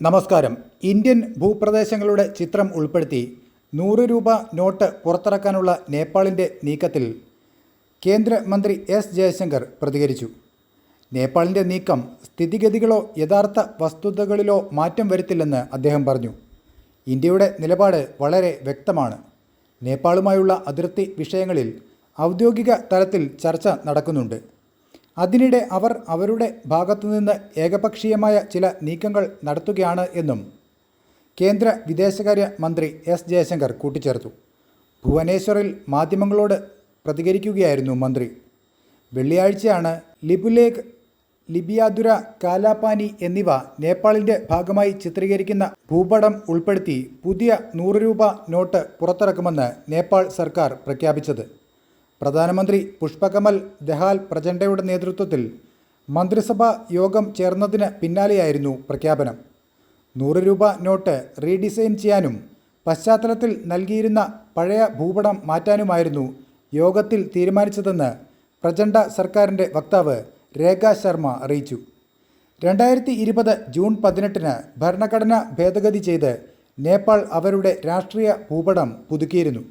നമസ്കാരം. ഇന്ത്യൻ ഭൂപ്രദേശങ്ങളുടെ ചിത്രം ഉൾപ്പെടുത്തി നൂറ് രൂപ നോട്ട് പുറത്തിറക്കാനുള്ള നേപ്പാളിന്റെ നീക്കത്തിൽ കേന്ദ്രമന്ത്രി എസ് ജയശങ്കർ പ്രതികരിച്ചു. നേപ്പാളിന്റെ നീക്കം സ്ഥിതിഗതികളോ യഥാർത്ഥ വസ്തുതകളിലോ മാറ്റം വരുത്തില്ലെന്ന് അദ്ദേഹം പറഞ്ഞു. ഇന്ത്യയുടെ നിലപാട് വളരെ വ്യക്തമാണ്. നേപ്പാളുമായുള്ള അതിർത്തി വിഷയങ്ങളിൽ ഔദ്യോഗിക തലത്തിൽ ചർച്ച നടക്കുന്നുണ്ട്. അതിനിടെ അവർ അവരുടെ ഭാഗത്തുനിന്ന് ഏകപക്ഷീയമായ ചില നീക്കങ്ങൾ നടത്തുകയാണ് എന്നും കേന്ദ്ര വിദേശകാര്യ മന്ത്രി എസ് ജയശങ്കർ കൂട്ടിച്ചേർത്തു. ഭുവനേശ്വറിൽ മാധ്യമങ്ങളോട് പ്രതികരിക്കുകയായിരുന്നു മന്ത്രി. വെള്ളിയാഴ്ചയാണ് ലിബുലേഖ് ലിബിയാദുര കാലാപാനി എന്നിവ നേപ്പാളിന്റെ ഭാഗമായി ചിത്രീകരിക്കുന്ന ഭൂപടം ഉൾപ്പെടുത്തി പുതിയ നൂറ് രൂപ നോട്ട് പുറത്തിറക്കുമെന്ന് നേപ്പാൾ സർക്കാർ പ്രഖ്യാപിച്ചത്. പ്രധാനമന്ത്രി പുഷ്പകമൽ ദഹാൽ പ്രചണ്ഡയുടെ നേതൃത്വത്തിൽ മന്ത്രിസഭാ യോഗം ചേർന്നതിന് പിന്നാലെയായിരുന്നു പ്രഖ്യാപനം. നൂറ് രൂപ നോട്ട് റീഡിസൈൻ ചെയ്യാനും പശ്ചാത്തലത്തിൽ നൽകിയിരുന്ന പഴയ ഭൂപടം മാറ്റാനുമായിരുന്നു യോഗത്തിൽ തീരുമാനിച്ചതെന്ന് പ്രചണ്ഡ സർക്കാരിന്റെ വക്താവ് രേഖ ശർമ്മ അറിയിച്ചു. രണ്ടായിരത്തി ഇരുപത് ജൂൺ പതിനെട്ടിന് ഭരണഘടന ഭേദഗതി ചെയ്ത് നേപ്പാൾ അവരുടെ രാഷ്ട്രീയ ഭൂപടം പുതുക്കിയിരുന്നു.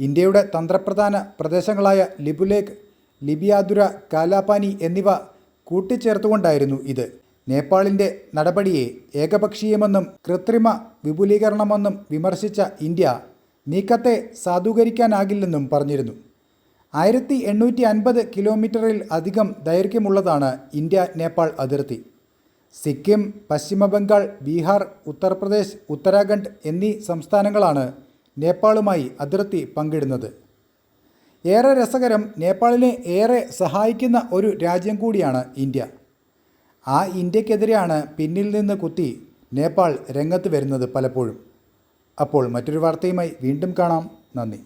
ഇന്ത്യയുടെ തന്ത്രപ്രധാന പ്രദേശങ്ങളായ ലിബുലേഖ് ലിബിയാദുര കാലാപാനി എന്നിവ കൂട്ടിച്ചേർത്തുകൊണ്ടായിരുന്നു ഇത്. നേപ്പാളിന്റെ നടപടിയെ ഏകപക്ഷീയമെന്നും കൃത്രിമ വിപുലീകരണമെന്നും വിമർശിച്ച ഇന്ത്യ നീക്കത്തെ സാധൂകരിക്കാനാകില്ലെന്നും പറഞ്ഞിരുന്നു. ആയിരത്തി എണ്ണൂറ്റി അൻപത് കിലോമീറ്ററിൽ അധികം ദൈർഘ്യമുള്ളതാണ് ഇന്ത്യ നേപ്പാൾ അതിർത്തി. സിക്കിം പശ്ചിമ ബംഗാൾ ബീഹാർ ഉത്തർപ്രദേശ് ഉത്തരാഖണ്ഡ് എന്നീ സംസ്ഥാനങ്ങളാണ് നേപ്പാളുമായി അതിർത്തി പങ്കിടുന്നത്. ഏറെ രസകരം നേപ്പാളിനെ ഏറെ സഹായിക്കുന്ന ഒരു രാജ്യം കൂടിയാണ് ഇന്ത്യ. ആ ഇന്ത്യക്കെതിരെയാണ് പിന്നിൽ നിന്ന് കുത്തി നേപ്പാൾ രംഗത്ത് വരുന്നത് പലപ്പോഴും. അപ്പോൾ മറ്റൊരു വാർത്തയുമായി വീണ്ടും കാണാം. നന്ദി.